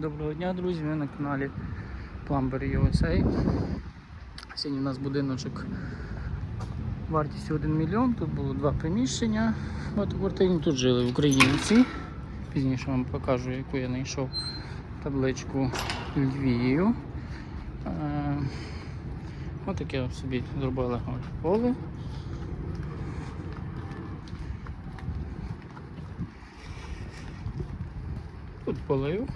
Доброго дня, друзі! Ви на каналі Plumber USA. Сьогодні у нас будиночок вартістю 1 мільйон. Тут було два приміщення. Багатоквартирні тут жили українці. Пізніше вам покажу, яку я знайшов табличку Львів. Е, Отаке собі зробили поле. Тут полив.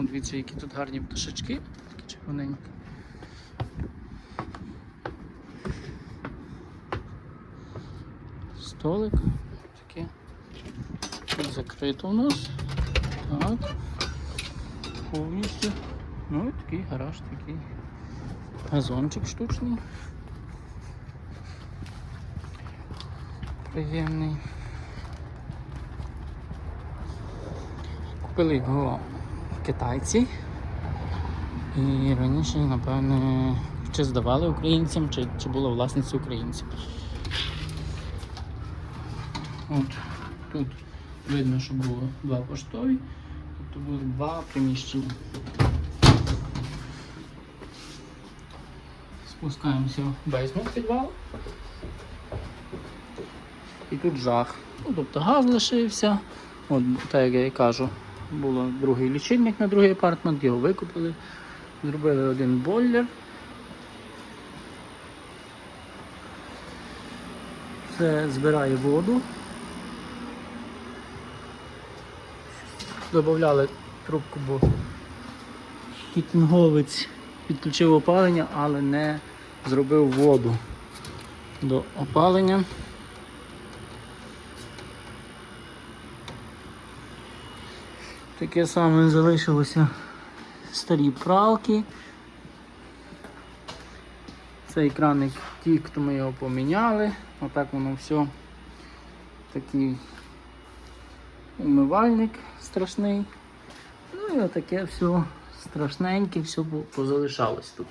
О, дивіться, які тут гарні пташечки, такі червоненькі. Столик таке. Тут закрито у нас. Так. Повністю. Ну і такий гараж, такий газончик штучний. Приємний. Купили його китайці. І раніше, напевне, чи здавали українцям, чи, чи була власниця українців. От тут видно, що було два поштові, тобто було два приміщення. Спускаємося в бейсмент підвал. І тут жах. Ну, тобто газ лишився. От, так як я і кажу, було другий лічильник на другий апартмент, його викупили, зробили один бойлер. Це збирає воду. Добавляли трубку, бо хітінговець підключив опалення, але не зробив воду до опалення. Таке саме залишилося старі пралки. Цей краник тік, то ми його поміняли. Отак воно все. Такий умивальник страшний. Ну і отаке все страшненьке, все позалишалось тут.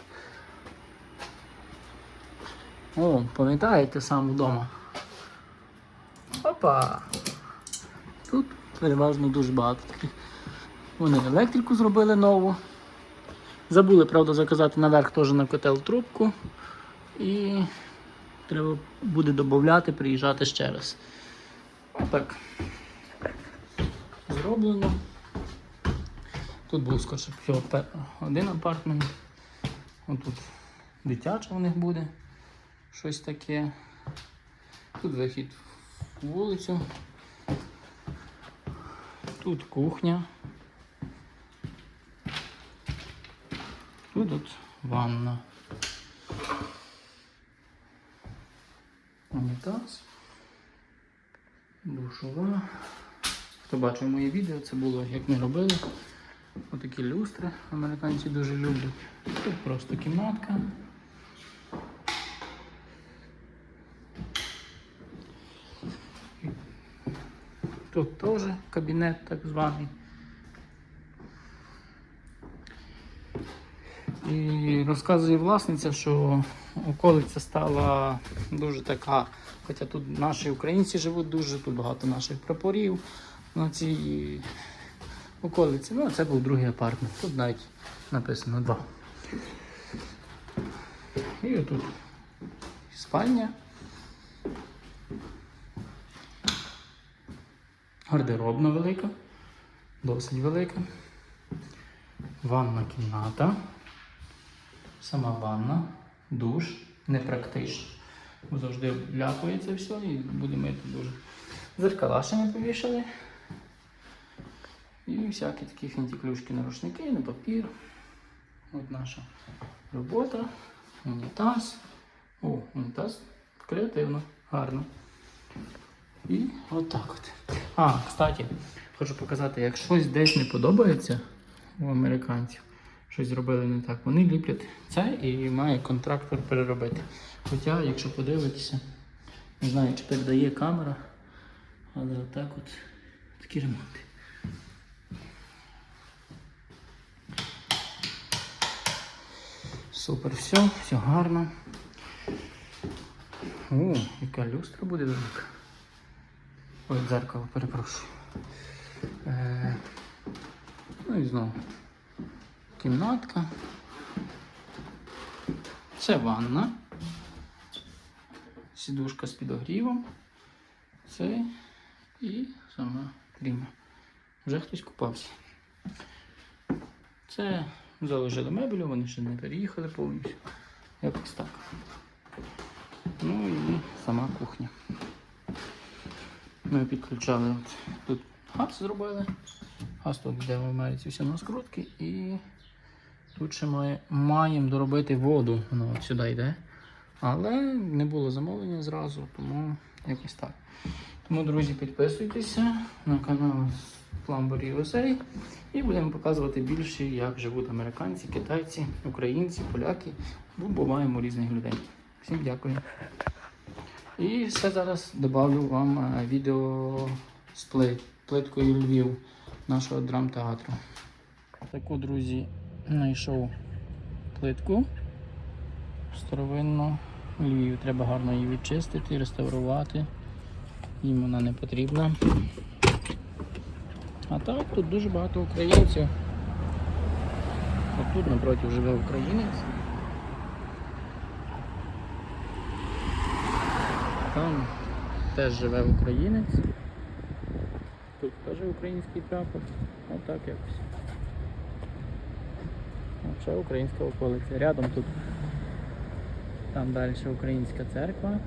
О, пам'ятаєте сам вдома? Опа! Тут переважно дуже багато таких. Вони електрику зробили нову. Забули, правда, заказати наверх теж на котел трубку. І треба буде додати, приїжджати ще раз. Отак. Зроблено. Тут був скорше один апартмент. Отут дитяче у них буде. Щось таке. Тут вихід в вулицю. Тут кухня. Тут от ванна. Унітаз. Душова. Хто бачив моє відео, це було як ми робили. Отакі люстри американці дуже люблять. Тут просто кімнатка. Тут теж кабінет так званий. І розказує власниця, що околиця стала дуже така, хоча тут наші українці живуть дуже, тут багато наших прапорів на цій околиці. Ну, а це був другий апартмент. Тут навіть написано два. І отут спальня. Гардеробна велика, досить велика. Ванна кімната. Сама ванна, душ, непрактично. Завжди ляпається все і буде мити дуже. Зеркала ще ми повішали. І всякі такі фінтіклюшки на рушники, на папір. От наша робота. Унітаз. О, унітаз креативно, гарно. І отак от. А, кстати, хочу показати, як щось десь не подобається у американців, щось зробили не так, вони ліплять це і має контрактор переробити. Хоча, якщо подивитися, не знаю, чи передає камера, але отак от такі ремонти. Супер, все, все гарно. О, яка люстра буде велика. Ой, дзеркало, перепрошую. Е, ну і знову кімнатка. Це ванна. Сідушка з підогрівом. Це і сама кріма. Вже хтось купався. Це заложили меблю, вони ще не переїхали повністю. Якось так. Ну і сама кухня. Ми підключали от тут газ зробили. Газ тут йде в Америці все на скрутки і тут ще має, маємо доробити воду. Воно от сюди йде. Але не було замовлення зразу, тому якось так. Тому, друзі, підписуйтеся на канал Plumber USA і будемо показувати більше, як живуть американці, китайці, українці, поляки, бо буваємо різних людей. Всім дякую. І ще зараз додавлю вам е, відео з плит, плиткою Львів нашого драмтеатру. Таку, друзі, знайшов плитку старовинну Львів. Треба гарно її відчистити, реставрувати. Їм вона не потрібна. А так, тут дуже багато українців. От тут напроти живе українець. Там теж живе українець. Тут теж український прапор. Отак якось. Ще українська околиця. Рядом тут там далі українська церква.